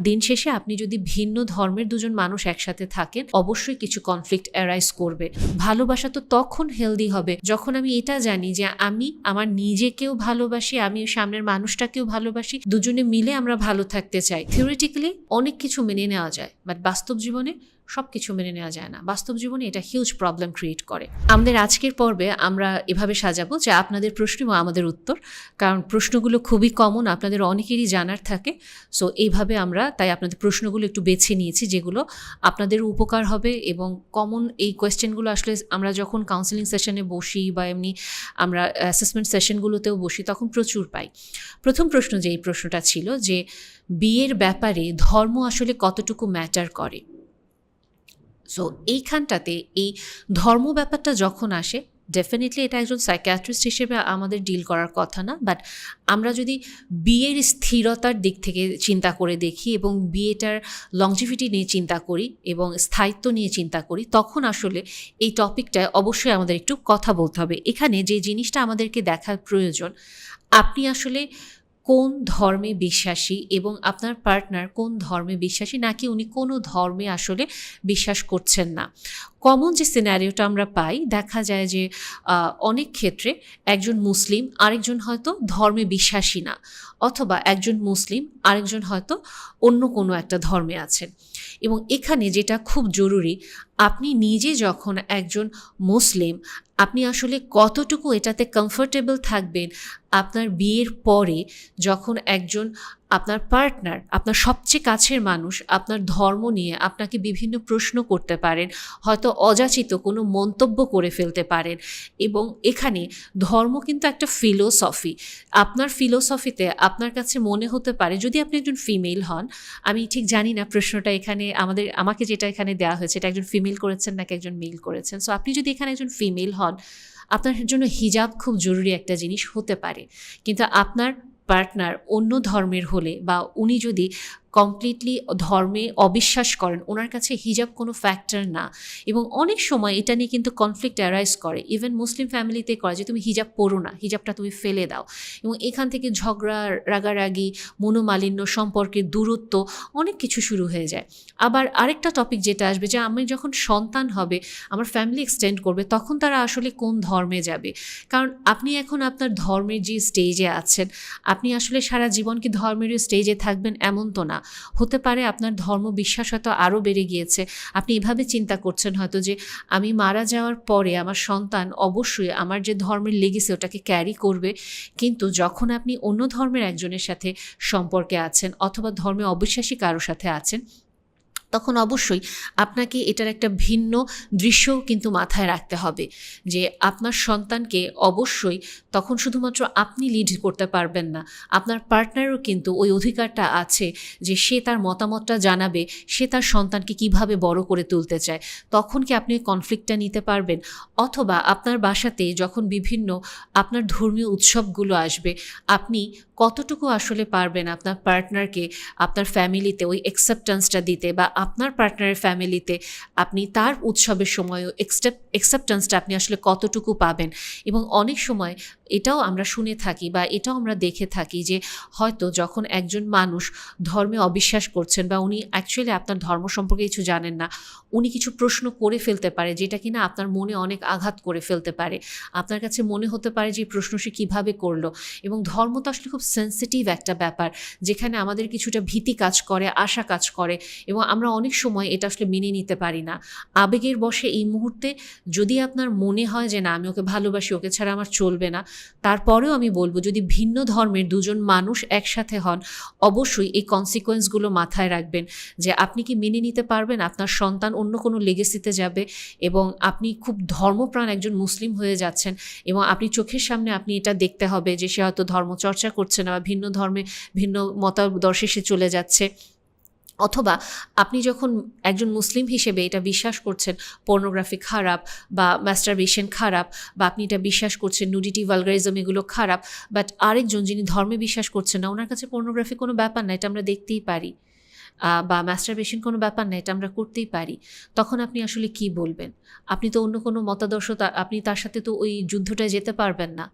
দিন শেষে আপনি যদি ভিন্ন ধর্মের দুজন মানুষ একসাথে থাকেন, অবশ্যই কিছু কনফ্লিক্ট অ্যারাইজ করবে। ভালোবাসা তো তখন হেলদি হবে যখন আমি এটা জানি যে আমি আমার নিজেকেও ভালোবাসি, আমি সামনের মানুষটাকেও ভালোবাসি, দুজনে মিলে আমরা ভালো থাকতে চাই। থিওরিটিক্যালি অনেক কিছু মেনে নেওয়া যায় বাট বাস্তব জীবনে সব কিছু মেনে নেওয়া যায় না। বাস্তব জীবনে এটা হিউজ প্রবলেম ক্রিয়েট করে। আমাদের আজকের পর্বে আমরা এভাবে সাজাবো যে আপনাদের প্রশ্ন এবং আমাদের উত্তর, কারণ প্রশ্নগুলো খুবই কমন আপনাদের অনেকেরই জানার থাকে। সো এইভাবে আমরা তাই আপনাদের প্রশ্নগুলো একটু বেছে নিয়েছি, যেগুলো আপনাদের উপকার হবে এবং কমন এই কোয়েশ্চেনগুলো আসলে আমরা যখন কাউন্সেলিং সেশনে বসি বা এমনি আমরা অ্যাসেসমেন্ট সেশনগুলোতেও বসি, তখন প্রচুর পাই। প্রথম প্রশ্ন যে এই প্রশ্নটা ছিল যে বিয়ের ব্যাপারে ধর্ম আসলে কতটুকু ম্যাটার করে? সো এইখানটাতে এই ধর্ম ব্যাপারটা যখন আসে ডেফিনেটলি এটা একজন সাইকিয়াট্রিস্ট হিসেবে আমাদের ডিল করার কথা না বাট আমরা যদি বিয়ের স্থিরতার দিক থেকে চিন্তা করে দেখি এবং বিয়েটার লংজিভিটি নিয়ে চিন্তা করি এবং স্থায়িত্ব নিয়ে চিন্তা করি, তখন আসলে এই টপিকটায় অবশ্যই আমাদের একটু কথা বলতে হবে। এখানে যে জিনিসটা আমাদেরকে দেখার প্রয়োজন, আপনি আসলে কোন ধর্মে বিশ্বাসী এবং আপনার পার্টনার কোন ধর্মে বিশ্বাসী নাকি উনি কোনো ধর্মে আসলে বিশ্বাস করছেন না? কমন যে সিনারিওটা আমরা পাই, দেখা যায় যে অনেক ক্ষেত্রে একজন মুসলিম আরেকজন হয়তো ধর্মে বিশ্বাসী না, অথবা একজন মুসলিম আরেকজন হয়তো অন্য কোনো একটা ধর্মে আছেন। এবং এখানে যেটা খুব জরুরি, আপনি নিজে যখন একজন মুসলিম, আপনি আসলে কতটুকু এটাতে কমফোর্টেবল থাকবেন, আপনার বিয়ের পরে যখন একজন আপনার পার্টনার আপনার সবচেয়ে কাছের মানুষ, আপনার ধর্ম নিয়ে আপনাকে বিভিন্ন প্রশ্ন করতে পারেন, হয়তো অযাচিত কোনো মন্তব্য করে ফেলতে পারেন এবং এখানে ধর্ম কিন্তু একটা ফিলোসফি আপনার ফিলোসফিতে আপনার কাছে মনে হতে পারে, যদি আপনি একজন ফিমেল হন, আমি ঠিক জানি না প্রশ্নটা এখানে আমাদের, আমাকে যেটা এখানে দেওয়া হয়েছে, এটা একজন ফিমেল করেছেন নাকি একজন মেল করেছেন? সো আপনি যদি এখানে একজন ফিমেল হন, আপনার জন্য হিজাব খুব জরুরি একটা জিনিস হতে পারে। কিন্তু আপনার পার্টনার অন্য ধর্মের হলে বা উনি যদি কমপ্লিটলি ধর্মে অবিশ্বাস করেন। ওনার কাছে হিজাব কোনো ফ্যাক্টর না। এবং অনেক সময় এটা নিয়ে কিন্তু কনফ্লিক্ট অ্যারাইজ করে। ইভেন মুসলিম ফ্যামিলিতে করে যে, তুমি হিজাব পরো না, হিজাবটা তুমি ফেলে দাও। এবং এখান থেকে ঝগড়া, রাগারাগি, মনোমালিন্য সম্পর্কের দূরত্ব অনেক কিছু শুরু হয়ে যায়। আবার আরেকটা টপিক যেটা আসবে, যে আমি যখন সন্তান হবে, আমার ফ্যামিলি এক্সটেন্ড করবে, তখন তারা আসলে কোন ধর্মে যাবে? কারণ আপনি এখন আপনার ধর্মের যে স্টেজে আছেন, আপনি আসলে সারা জীবন কি ধর্মের স্টেজে থাকবেন এমন তো না। হতে পারে আপনার ধর্ম বিশ্বাস হয়তো আরও বেড়ে গিয়েছে। আপনি এভাবে চিন্তা করছেন হয়তো যে, আমি মারা যাওয়ার পরে আমার সন্তান অবশ্যই আমার যে ধর্মের লেগেছে ওটাকে ক্যারি করবে। কিন্তু যখন আপনি অন্য ধর্মের একজনের সাথে সম্পর্কে আছেন অথবা ধর্মে অবিশ্বাসী কারোর সাথে আছেন তখন অবশ্যই আপনাকে এটার একটা ভিন্ন দৃশ্যও কিন্তু মাথায় রাখতে হবে যে আপনার সন্তানকে অবশ্যই তখন শুধুমাত্র আপনি লিড করতে পারবেন না, আপনার পার্টনারও কিন্তু ওই অধিকারটা আছে যে সে তার মতামতটা জানাবে, সে তার সন্তানকে কীভাবে বড় করে তুলতে চায়, তখন কি আপনি কনফ্লিক্টটা নিতে পারবেন? অথবা আপনার বাসাতে যখন বিভিন্ন আপনার ধর্মীয় উৎসবগুলো আসবে, আপনি কতটুকু আসলে পারবেন আপনার পার্টনারকে আপনার ফ্যামিলিতে ওই অ্যাকসেপ্টেন্সটা দিতে বা আপনার পার্টনারের ফ্যামিলিতে আপনি তার উৎসবের সময়ও এক্সেপ্ট অ্যাকসেপ্টেন্সটা আপনি আসলে কতটুকু পাবেন? এবং অনেক সময় এটাও আমরা শুনে থাকি বা এটাও আমরা দেখে থাকি যে হয়তো যখন একজন মানুষ ধর্মে অবিশ্বাস করছেন বা উনি অ্যাকচুয়ালি আপনার ধর্ম সম্পর্কে কিছু জানেন না, উনি কিছু প্রশ্ন করে ফেলতে পারে যেটা কিনা আপনার মনে অনেক আঘাত করে ফেলতে পারে। আপনার কাছে মনে হতে পারে যে প্রশ্ন সে কীভাবে করল? এবং ধর্ম তো আসলে খুব সেন্সিটিভ একটা ব্যাপার, যেখানে আমাদের কিছুটা ভীতি কাজ করে, আশা কাজ করে এবং আমরা অনেক সময় এটা আসলে মেনে নিতে পারি না। আবেগের বসে এই মুহূর্তে যদি আপনার মনে হয় যে না, আমি ওকে ভালোবাসি, ওকে ছাড়া আমার চলবে না, তারপরেও আমি বলব যদি ভিন্ন ধর্মের দুজন মানুষ একসাথে হন, অবশ্যই এই কনসিকোয়েন্সগুলো মাথায় রাখবেন যে আপনি কি মেনে নিতে পারবেন? আপনার সন্তান অন্য কোনো লেগেসিতে যাবে এবং আপনি খুব ধর্মপ্রাণ একজন মুসলিম হয়ে যাচ্ছেন এবং আপনি চোখের সামনে আপনি এটা দেখতে হবে যে সে হয়তো ধর্মচর্চা করছে না বা ভিন্ন ধর্মে ভিন্ন মতাদর্শে সে চলে যাচ্ছে। অথবা আপনি যখন একজন মুসলিম হিসেবে এটা বিশ্বাস করছেন পর্নোগ্রাফি খারাপ বা ম্যাস্টারবেশন খারাপ, বা আপনি এটা বিশ্বাস করছেন নুডিটি ভালগারিজম এগুলো খারাপ বাট আরেকজন যিনি ধর্মে বিশ্বাস করছেন না, ওনার কাছে পর্নোগ্রাফি কোনো ব্যাপার না, এটা আমরা দেখতেই পারি। বা ম্যাস্টারবেশন কোনো ব্যাপার না, এটা আমরা করতেই পারি। তখন আপনি আসলে কি বলবেন? আপনি তো অন্য কোনো মতাদর্শ আপনি তার সাথে তো ওই যুদ্ধটায় যেতে পারবেন না।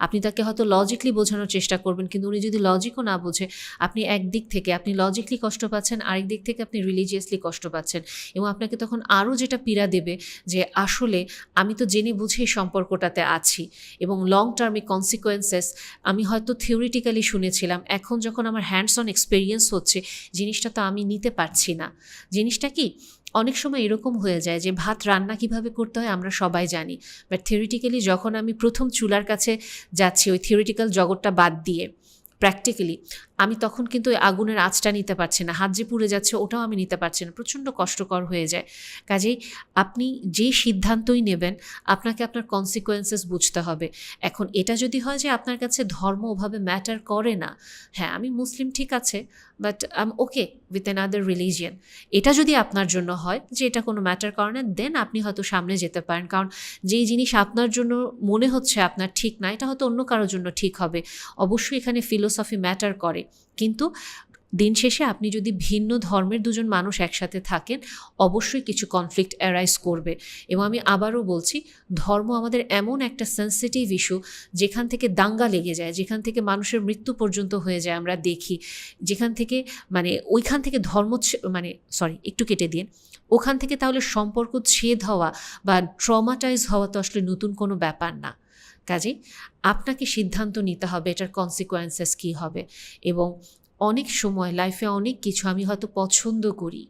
আপনি তাকে হয়তো লজিকলি বোঝানোর চেষ্টা করবেন, কিন্তু উনি যদি লজিকও না বোঝে, আপনি একদিক থেকে আপনি লজিকলি কষ্ট পাচ্ছেন, আরেক দিক থেকে আপনি রিলিজিয়াসলি কষ্ট পাচ্ছেন। এবং আপনাকে তখন আরও যেটা পীড়া দেবে, যে আসলে আমি তো জেনে বুঝে এই সম্পর্কটাতে আছি এবং লং টার্মে কনসিকোয়েন্সেস আমি হয়তো থিওরিটিক্যালি শুনেছিলাম। এখন যখন আমার হ্যান্ডস অন এক্সপেরিয়েন্স হচ্ছে, জিনিসটা তো আমি নিতে পারছি না। জিনিসটা কি? অনেক সময় এরকম হয়ে যায় যে ভাত রান্না কীভাবে করতে হয় আমরা সবাই জানি বাট থিওরিটিক্যালি যখন আমি প্রথম চুলার কাছে যাচ্ছি ওই থিওরিটিক্যাল জগৎটা বাদ দিয়ে প্র্যাকটিক্যালি আমি তখন কিন্তু ওই আগুনের আঁচটা নিতে পারছি না। হাত যে পুড়ে যাচ্ছে ওটাও আমি নিতে পারছি না। প্রচণ্ড কষ্টকর হয়ে যায়। কাজেই আপনি যে সিদ্ধান্তই নেবেন, আপনাকে আপনার কনসিকোয়েন্সেস বুঝতে হবে। এখন এটা যদি হয় যে আপনার কাছে ধর্ম ওভাবে ম্যাটার করে না হ্যাঁ আমি মুসলিম ঠিক আছে but I'm okay with another religion এটা যদি আপনার জন্য হয় যে এটা কোনো ম্যাটার করে না দেন আপনি হয়তো সামনে যেতে পারেন। কারণ যেই জিনিস আপনার জন্য মনে হচ্ছে আপনার ঠিক না, এটা হয়তো অন্য কারোর জন্য ঠিক হবে। অবশ্যই এখানে ফিলোসফি ম্যাটার করে। কিন্তু দিন শেষে আপনি যদি ভিন্ন ধর্মের দুজন মানুষ একসাথে থাকেন, অবশ্যই কিছু কনফ্লিক্ট অ্যারাইজ করবে। এবং আমি আবারও বলছি, ধর্ম আমাদের এমন একটা সেন্সিটিভ ইস্যু যেখান থেকে দাঙ্গা লেগে যায়, যেখান থেকে মানুষের মৃত্যু পর্যন্ত হয়ে যায় আমরা দেখি। যেখান থেকে মানে ওইখান থেকে ধর্ম মানে সরি একটু কেটে দিন ওখান থেকে তাহলে সম্পর্ক ছেদ হওয়া বা ট্রমাটাইজ হওয়া তো আসলে নতুন কোনো ব্যাপার না। কাজেই আপনাকে সিদ্ধান্ত নিতে হবে এটার কনসিকোয়েন্সেস কী হবে। এবং অনেক সময় লাইফে অনেক কিছু আমি হয়তো পছন্দ করি।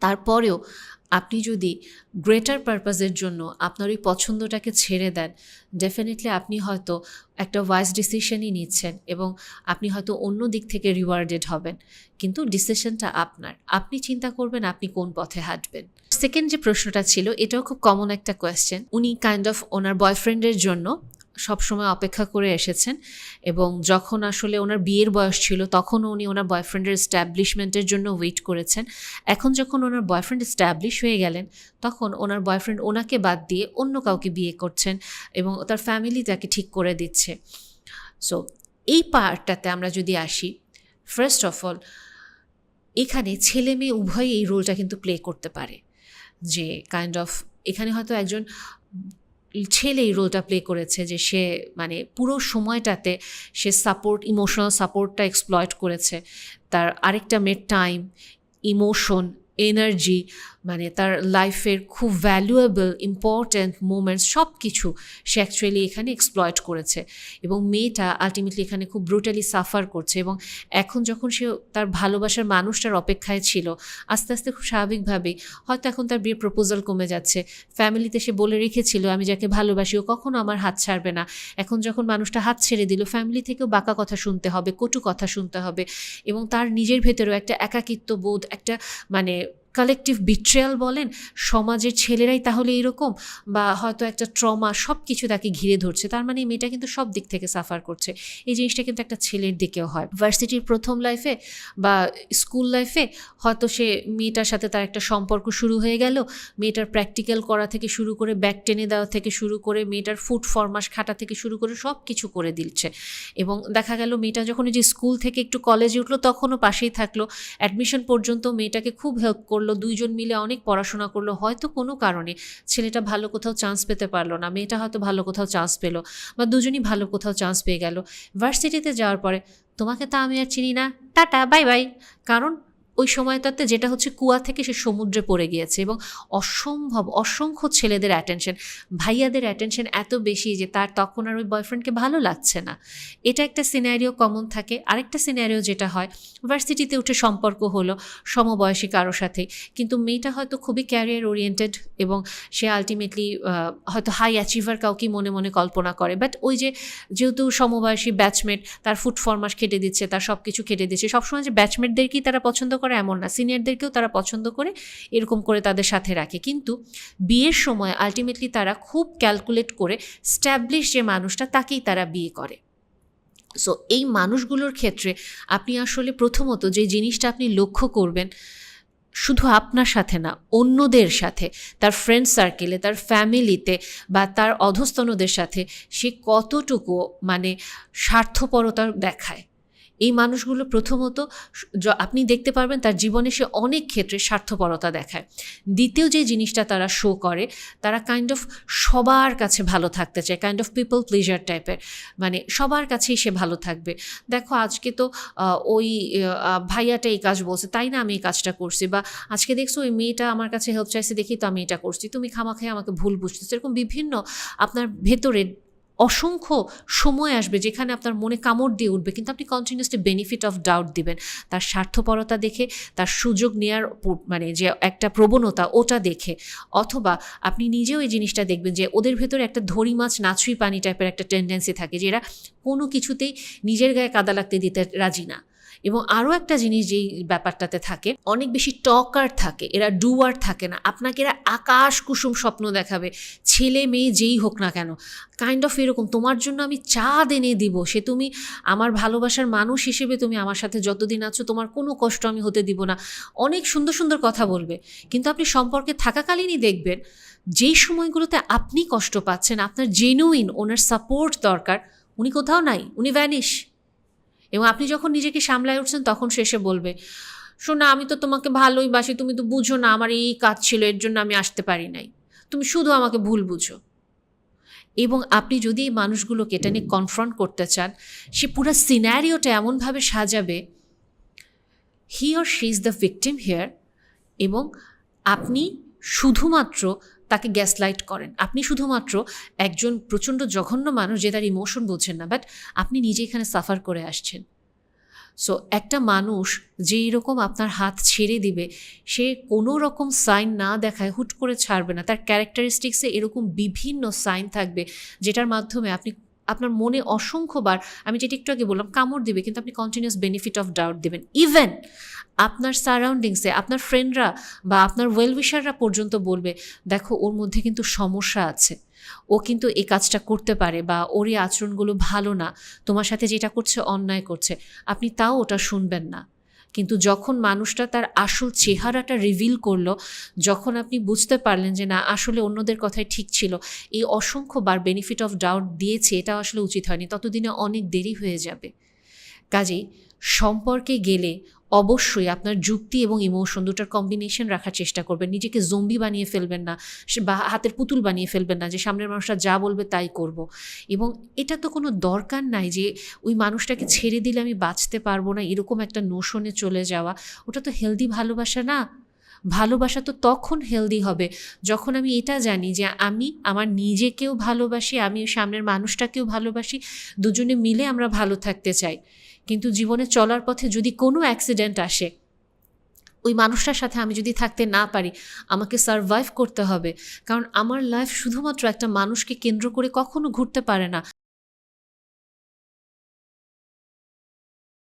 তারপরেও আপনি যদি গ্রেটার পারপাজের জন্য আপনার ওই পছন্দটাকে ছেড়ে দেন ডেফিনেটলি আপনি হয়তো একটা ওয়াইজ ডিসিশনই নিচ্ছেন এবং আপনি হয়তো অন্য দিক থেকে রিওয়ার্ডেড হবেন। কিন্তু ডিসিশনটা আপনার। আপনি চিন্তা করবেন আপনি কোন পথে হাঁটবেন। সেকেন্ড যে প্রশ্নটা ছিল, এটাও খুব কমন একটা কোয়েশ্চেন উনি কাইন্ড অফ ওনার বয়ফ্রেন্ডের জন্য সবসময় অপেক্ষা করে এসেছেন এবং যখন আসলে ওনার বিয়ের বয়স ছিল তখনও উনি ওনার বয়ফ্রেন্ডের এস্টাবলিশমেন্টের জন্য ওয়েট করেছেন। এখন যখন ওনার বয়ফ্রেন্ড এস্টাবলিশ হয়ে গেলেন, তখন ওনার বয়ফ্রেন্ড ওনাকে বাদ দিয়ে অন্য কাউকে বিয়ে করছেন এবং তার ফ্যামিলি তাকে ঠিক করে দিচ্ছে। সো এই পার্টটাতে আমরা যদি আসি ফার্স্ট অফ অল এখানে ছেলে মেয়ে উভয়ই এই রোলটা কিন্তু প্লে করতে পারে। যে কাইন্ড অফ এখানে হয়তো একজন ছেলে এই রোলটা প্লে করেছে যে সে মানে পুরো সময়টাতে সে সাপোর্ট ইমোশনাল সাপোর্টটা এক্সপ্লয়েট করেছে। তার আরেকটা মেয়ের টাইম ইমোশন এনার্জি মানে তার লাইফের খুব ভ্যালুয়েবল ইম্পর্ট্যান্ট মোমেন্টস সব কিছু সে অ্যাকচুয়ালি এখানে এক্সপ্লয়েট করেছে। এবং মেয়েটা আলটিমেটলি এখানে খুব ব্রুটালি সাফার করছে এবং এখন যখন সে তার ভালোবাসার মানুষটার অপেক্ষায় ছিল, আস্তে আস্তে খুব স্বাভাবিকভাবেই হয়তো এখন তার বিয়ের প্রপোজাল কমে যাচ্ছে। ফ্যামিলিতে সে বলে রেখেছিল, আমি যাকে ভালোবাসি, ও কখনো আমার হাত ছাড়বে না। এখন যখন মানুষটা হাত ছেড়ে দিল ফ্যামিলি থেকেও বাঁকা কথা শুনতে হবে, কটু কথা শুনতে হবে এবং তার নিজের ভেতরেও একটা একাকিত্ব বোধ একটা মানে কালেকটিভ বিট্রেয়াল বলেন, সমাজের ছেলেরাই তাহলে এরকম? বা হয়তো একটা ট্রমা সব কিছু তাকে ঘিরে ধরছে, তার মানে মেয়েটা কিন্তু সব দিক থেকে সাফার করছে। এই জিনিসটা কিন্তু একটা ছেলের দিকেও হয়। ভার্সিটির প্রথম লাইফে বা স্কুল লাইফে হয়তো সে মেয়েটার সাথে তার একটা সম্পর্ক শুরু হয়ে গেল, মেয়েটার প্র্যাকটিক্যাল করা থেকে শুরু করে ব্যাগ টেনে দেওয়া থেকে শুরু করে মেয়েটার ফুড ফরমাস খাটা থেকে শুরু করে সব কিছু করে দিচ্ছে। এবং দেখা গেল মেয়েটা যখন যে স্কুল থেকে একটু কলেজে উঠল, তখনও পাশেই থাকল। অ্যাডমিশন পর্যন্ত মেয়েটাকে খুব হেল্প করল, দুইজন মিলে অনেক পড়াশোনা করল, হয়তো কোনো কারণে ছেলেটা ভালো কোথাও চান্স পেতে পারল না, মেয়েটা হয়তো ভালো কোথাও চান্স পেল বা দুজনই ভালো কোথাও চান্স পেয়ে গেল। ভার্সিটিতে যাওয়ার পরে, তোমাকে তা আমি আর চিনি না। টাটা বাই বাই কারণ ওই সময়টাতে যেটা হচ্ছে কুয়া থেকে সে সমুদ্রে পড়ে গিয়েছে এবং অসম্ভব, অসংখ্য ছেলেদের অ্যাটেনশন ভাইয়াদের অ্যাটেনশন এত বেশি যে তার তখন আর ওই বয়ফ্রেন্ডকে ভালো লাগছে না। এটা একটা সিনারিও কমন থাকে। আরেকটা সিনারিও যেটা হয় ভার্সিটিতে উঠে সম্পর্ক হলো সমবয়সী কারোর সাথে, কিন্তু মেয়েটা হয়তো খুবই ক্যারিয়ার ওরিয়েন্টেড এবং সে আলটিমেটলি হয়তো হাই অ্যাচিভার কাউকে মনে মনে কল্পনা করে। বাট ওই যে যেহেতু সমবয়সী ব্যাচমেট তার ফুড ফরমাস কেটে দিচ্ছে, তার সব কিছু কেটে দিচ্ছে, সবসময় যে ব্যাচমেটদেরকেই তারা পছন্দ করে এমন না। সিনিয়রদেরকেও তারা পছন্দ করে, এরকম করে তাদের সাথে রাখে। কিন্তু বিয়ের সময় আলটিমেটলি তারা খুব ক্যালকুলেট করে স্ট্যাবলিশ যে মানুষটা তাকেই তারা বিয়ে করে। সো এই মানুষগুলোর ক্ষেত্রে আপনি আসলে প্রথমত যে জিনিসটা আপনি লক্ষ্য করবেন, শুধু আপনার সাথে না, অন্যদের সাথে, তার ফ্রেন্ড সার্কেলে তার ফ্যামিলিতে বা তার অধস্তনদের সাথে সে কতটুকু মানে স্বার্থপরতা দেখায়। এই মানুষগুলো প্রথমত আপনি দেখতে পারবেন তার জীবনে সে অনেক ক্ষেত্রে স্বার্থপরতা দেখায়। দ্বিতীয় যে জিনিসটা তারা শো করে, তারা কাইন্ড অফ সবার কাছে ভালো থাকতে চায় কাইন্ড অফ পিপল প্লেজার টাইপের মানে সবার কাছেই সে ভালো থাকবে। দেখো আজকে তো ওই ভাইয়াটা এই কাজ বলছে, তাই না আমি এই কাজটা করছি? বা আজকে দেখছ ওই মেয়েটা আমার কাছে হেল্প চাইছে দেখি তো আমি এটা করছি। তুমি খামাখাই আমাকে ভুল বুঝতেছো। এরকম বিভিন্ন আপনার ভেতরে অসংখ্য সময় আসবে যেখানে আপনার মনে কামড় দিয়ে উঠবে, কিন্তু আপনি কন্টিনিউসলি বেনিফিট অফ ডাউট দিবেন। তার স্বার্থপরতা দেখে, তার সুযোগ নেওয়ার মানে যে একটা প্রবণতা, ওটা দেখে। অথবা আপনি নিজেও এই জিনিসটা দেখবেন যে ওদের ভেতরে একটা ধরি মাছ, নাছুই পানি টাইপের একটা টেন্ডেন্সি থাকে যে এরা কোনো কিছুতেই নিজের গায়ে কাদা লাগতে দিতে রাজি না। এবং আরও একটা জিনিস যেই ব্যাপারটাতে থাকে, অনেক বেশি টকার থাকে, এরা ডুয়ার থাকে না। আপনাকে এরা আকাশ কুসুম স্বপ্ন দেখাবে, ছেলে মেয়ে যেই হোক না কেন। কাইন্ড অফ এরকম, তোমার জন্য আমি চাঁদ এনে দিব, সে তুমি আমার ভালোবাসার মানুষ হিসেবে তুমি আমার সাথে যতদিন আছো, তোমার কোনো কষ্ট আমি হতে দিব না। অনেক সুন্দর সুন্দর কথা বলবে, কিন্তু আপনি সম্পর্কে থাকাকালীনই দেখবেন, যেই সময়গুলোতে আপনি কষ্ট পাচ্ছেন, আপনার জেনুইন ওনার সাপোর্ট দরকার, উনি কোথাও নাই, উনি ভ্যানিশ এবং আপনি যখন নিজেকে সামলায় উঠছেন, তখন শেষে বলবে, শোনা, আমি তো তোমাকে ভালোই বাসি, তুমি তো বুঝো না, আমার এই কাজ ছিল, এর জন্য আমি আসতে পারি নাই। তুমি শুধু আমাকে ভুল বুঝো। এবং আপনি যদি এই মানুষগুলোকে এটা নিয়ে কনফ্রন্ট করতে চান, সে পুরো সিনারিওটা এমনভাবে সাজাবে he or she is the victim here এবং আপনি শুধুমাত্র তাকে গ্যাস লাইট করেন। আপনি শুধুমাত্র একজন প্রচণ্ড জঘন্য মানুষ যে তার ইমোশন বোঝেন না বাট আপনি নিজে এখানে সাফার করে আসছেন। সো একটা মানুষ যে এরকম আপনার হাত ছেড়ে দিবে, সে কোনো রকম সাইন না দেখায়, হুট করে ছাড়বে না। তার ক্যারেক্টারিস্টিক্সে এরকম বিভিন্ন সাইন থাকবে, যেটার মাধ্যমে আপনি, আপনার মনে অসংখ্যবার, আমি যেটা একটু আগে বললাম, কামড় দিবে, কিন্তু আপনি কন্টিনিউস বেনিফিট অফ ডাউট দেবেন। ইভেন আপনার সারাউন্ডিংসে আপনার ফ্রেন্ডরা বা আপনার ওয়েলউইশাররা পর্যন্ত বলবে, দেখো, ওর মধ্যে কিন্তু সমস্যা আছে। ও কিন্তু এই কাজটা করতে পারে বা ওর এই আচরণগুলো ভালো না। তোমার সাথে যেটা করছে, অন্যায় করছে। আপনি তাও ওটা শুনবেন না। কিন্তু যখন মানুষটা তার আসল চেহারাটা রিভিল করল, যখন আপনি বুঝতে পারলেন যে, না, আসলে অন্যদের কথাই ঠিক ছিল। এই অসংখ্যবার বেনিফিট অফ ডাউট দিয়েছে এটা আসলে উচিত হয়নি। ততদিনে অনেক দেরি হয়ে যাবে। কাজেই সম্পর্কে গেলে অবশ্যই আপনার যুক্তি এবং ইমোশন দুটার কম্বিনেশন রাখার চেষ্টা করবেন। নিজেকে জম্বি বানিয়ে ফেলবেন না বা হাতের পুতুল বানিয়ে ফেলবেন না যে সামনের মানুষটা যা বলবে তাই করব। এবং এটা তো কোনো দরকার নাই যে ওই মানুষটাকে ছেড়ে দিলে আমি বাঁচতে পারব না, এরকম একটা নোশনে চলে যাওয়া। ওটা তো হেলদি ভালোবাসা না। ভালোবাসা তো তখন হেলদি হবে যখন আমি এটা জানি যে আমি আমার নিজেকেও ভালোবাসি, আমি সামনের মানুষটাকেও ভালোবাসি, দুজনে মিলে আমরা ভালো থাকতে চাই। কিন্তু জীবনে চলার পথে যদি কোনো অ্যাক্সিডেন্ট আসে, ওই মানুষটার সাথে আমি যদি থাকতে না পারি, আমাকে সারভাইভ করতে হবে। কারণ আমার লাইফ শুধুমাত্র একটা মানুষকে কেন্দ্র করে কখনো ঘুরতে পারে না।